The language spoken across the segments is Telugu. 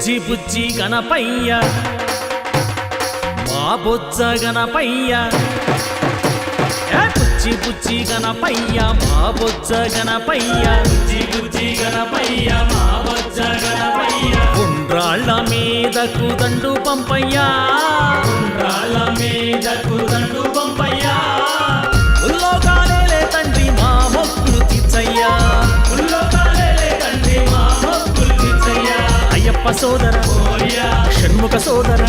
బుజ్జి బుజ్జి గణపయ్య. మా బొజ్జ గణపయ్య. ఏ బుజ్జి బుజ్జి గణపయ్య మా బొజ్జ గణపయ్య. బుజ్జి బుజ్జి గణపయ్య మా బొజ్జ గణపయ్య. ఉండ్రాళ్ళ మీదకు దండు పంపయ్యా. ఉండ్రాళ్ళ మీదకు అయ్యప్ప సోదర. షణ్ముఖ సోదర.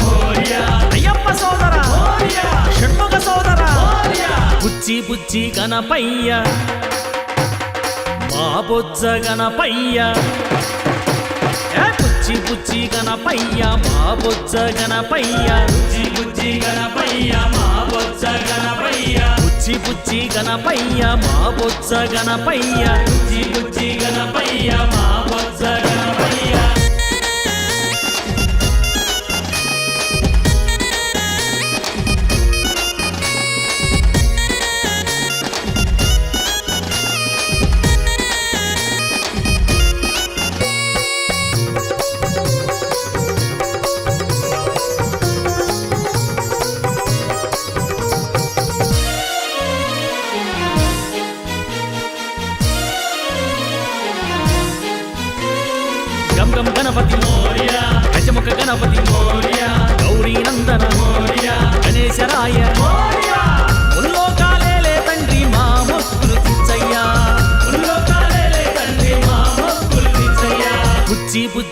అయ్యప్ప సోదర. షణ్ముఖ సోదర. బుచ్చి బుచ్చి గణపయ్య. మా బొజ్జ గణపయ్య. బుచ్చి బుచ్చి గణపయ్య మా బొజ్జ గణపయ్య. బుచ్చి బుచ్చి గణపయ్య మా బొజ్జ గణపయ్య. బుచ్చి బుచ్చి గణపయ్య మా బొజ్జ గణపయ్య. బుచ్చి బుచ్చి గణపయ్య మా బొజ్జ గణపయ్య.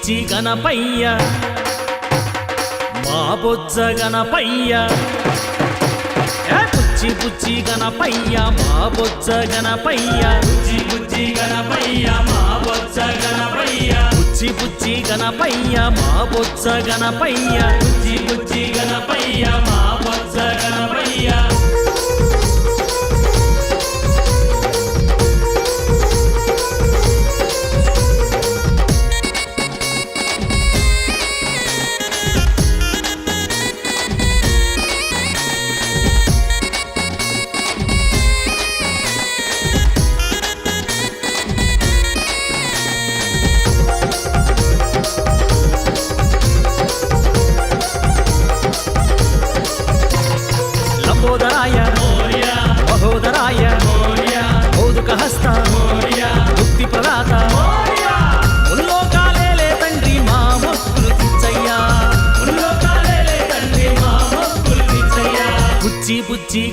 బుజ్జి గణపయ్య మా బొజ్జ గణపయ్య. బుజ్జి బుజ్జి గణపయ్య మా బొజ్జ గణపయ్య. బుజ్జి బుజ్జి గణపయ్య మా బొజ్జ గణపయ్య. బుజ్జి బుజ్జి గణపయ్య మా బొజ్జ గణపయ్య. బుజ్జి బుజ్జి గణపయ్య మా బొజ్జ గణపయ్య.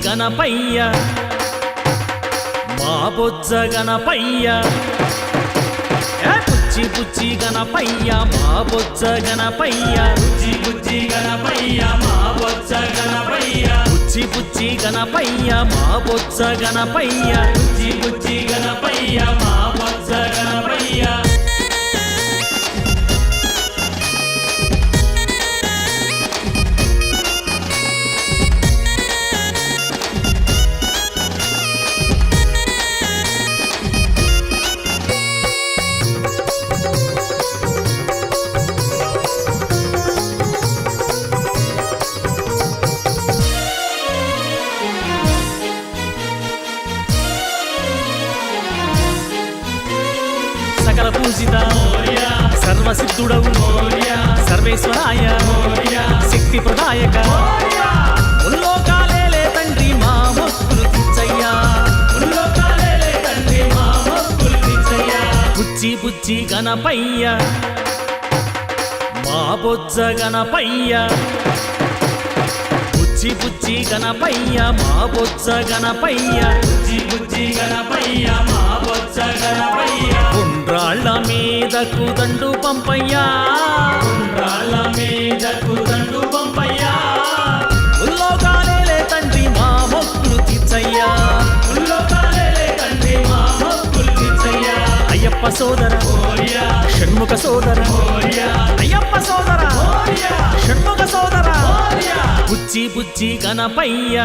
గణపయ్య. మా బొజ్జ గణపయ్య. ఏ బుజ్జి బుజ్జి గణపయ్య మా బొజ్జ గణపయ్య. బుజ్జి బుజ్జి గణపయ్య మా బొజ్జ గణపయ్య. బుజ్జి బుజ్జి గణపయ్య మా బొజ్జ గణపయ్య. బుజ్జి బుజ్జి గణపయ్య మా బొజ్జ గణపయ్య. సర్వసిద్ధుడవు సర్వేశ్వరాయ శక్తి ప్రదాయక ముల్లోకాలేలే తండ్రి మా మొక్కులు తీర్చయ్యా. ముల్లోకాలేలే తండ్రి మా మొక్కులు తీర్చయ్యా. బుజ్జి బుజ్జి గణపయ్య. మా బొజ్జ గణపయ్య. బుచ్చి బుచ్చి గణపయ్య. మా బొజ్జ గణపయ్య. బుచ్చి బుచ్చి గణపయ్య. మా ఉండ్రాళ్ళ మీదకు దండు పంపయ్యా. ఉండ్రాళ్ళ మీదకు దండు పంపయ్యా. ఉల్లోకాలేలే తండ్రి మా మొక్కులు తీర్చయ్యా. ఉల్లోకాలేలే తండ్రి మా మొక్కులు తీర్చయ్యా. అయ్యప్ప సోదర షణ్ముఖ సోదర అయ్యప్ప సోదర షణ్ముఖ సోదర. బుజ్జి బుజ్జి గణపయ్య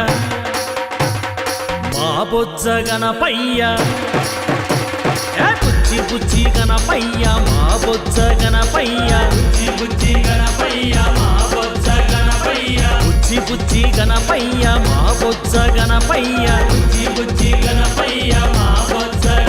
మా బొజ్జ గణపయ్య. బుజ్జి బుజ్జి గణపయ్య మా బొజ్జ గణపయ్య. బుజ్జి బుజ్జి గణపయ్య మా బొజ్జ గణపయ్య. బుజ్జి బుజ్జి గణపయ్య మా బొజ్జ గణపయ్య. బుజ్జి బుజ్జి గణపయ్య మా